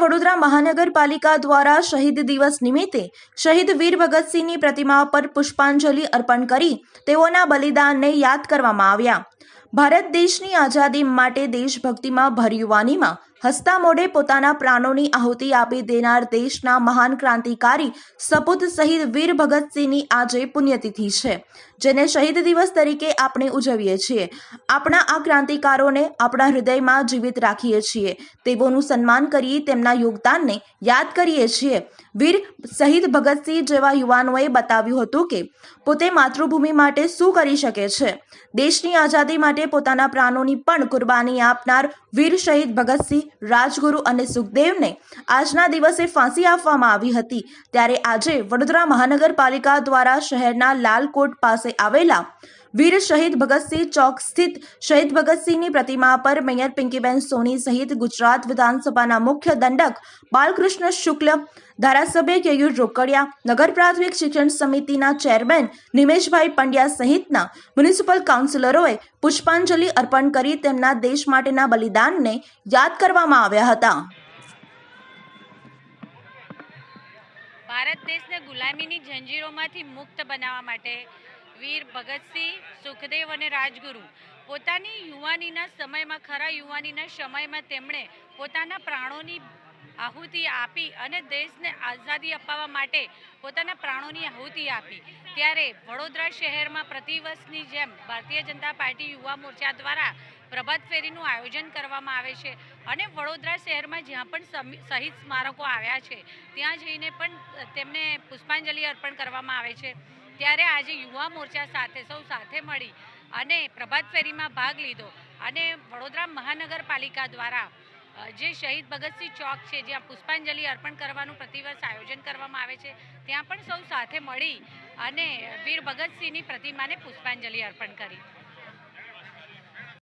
વડોદરા મહાનગરપાલિકા દ્વારા શહીદ દિવસ નિમિત્તે શહીદ વીર ભગતસિંહની પ્રતિમા પર પુષ્પાંજલિ અર્પણ કરી તેઓના બલિદાનને યાદ કરવામાં આવ્યા. ભારત દેશની આઝાદી માટે દેશભક્તિમાં ભર યુવાનીમાં હસતા મોઢે પોતાના પ્રાણોની આહુતિ આપી દેનાર દેશના મહાન ક્રાંતિકારી સપૂત શહીદ વીર ભગતસિંહની આજે પુણ્યતિથિ છે, જેને શહીદ દિવસ તરીકે આપણે ઉજવીએ છીએ. આપણા આ ક્રાંતિકારોને આપણા હૃદયમાં જીવિત રાખીએ છીએ. તેઓનું સન્માન કરી તેમના યોગદાનને યાદ કરીએ છીએ. વીર શહીદ ભગતસિંહ જેવા યુવાનોએ બતાવ્યું હતું કે, પોતે માતૃભૂમિ માટે શું કરી શકે છે? દેશની આઝાદી માટે પોતાના પ્રાણોની પણ કુરબાની આપનાર વીર શહીદ ભગતસિંહ રાજગુરુ અને સુખદેવને આજના દિવસે ફાંસી આપવામાં આવી હતી. ત્યારે આજે વડોદરા મહાનગરપાલિકા દ્વારા શહેરના લાલકોટ પાસે આવેલા વીર શહીદ ભગતસિંહ ચોક સ્થિત શહીદ ભગતસિંહની પ્રતિમા પર મેયર પિંકીબેન સોની સહિત ગુજરાત વિધાનસભાના મુખ્ય દંડક બાલકૃષ્ણ શુક્લ, ધારાસભ્ય કેયુર રોકડિયા, નગર પ્રાથમિક શિક્ષણ સમિતિના ચેરમેન નિમેશભાઈ પંડ્યા સહિતના મ્યુનિસિપલ કાઉન્સિલરોએ પુષ્પાંજલિ અર્પણ કરી તેમના દેશ માટેના બલિદાનને યાદ કરવામાં આવ્યા હતા. ભારત દેશને ગુલામીની જંજીરોમાંથી મુક્ત બનાવવા માટે વીર ભગતસિંહ, સુખદેવ અને રાજગુરુ. પોતાની યુવાનીના સમયમાં, ખરા યુવાનીના સમયમાં તેમણે પોતાના પ્રાણોની આહુતિ આપી અને દેશને આઝાદી અપાવવા માટે પોતાના પ્રાણોની આહુતિ આપી. ત્યારે વડોદરા શહેરમાં પ્રતિવર્ષની જેમ ભારતીય જનતા પાર્ટી યુવા મોરચા દ્વારા પ્રભાત ફેરીનું આયોજન કરવામાં આવે છે અને વડોદરા શહેરમાં જ્યાં પણ શહીદ સ્મારકો આવ્યા છે, ત્યાં જઈને પણ તેમને પુષ્પાંજલિ અર્પણ કરવામાં આવે છે. ત્યારે આજે યુવા મોરચા સાથે સૌ સાથે મળી અને પ્રભાત ફેરીમાં ભાગ લીધો. અને વડોદરા મહાનગરપાલિકા દ્વારા જે શહીદ ભગતસિંહ ચોક છે, જ્યાં પુષ્પાંજલિ અર્પણ કરવાનું પ્રતિવર્ષ આયોજન કરવામાં આવે છે, ત્યાં પણ સૌ સાથે મળી અને વીર ભગતસિંહની પ્રતિમાને પુષ્પાંજલિ અર્પણ કરી.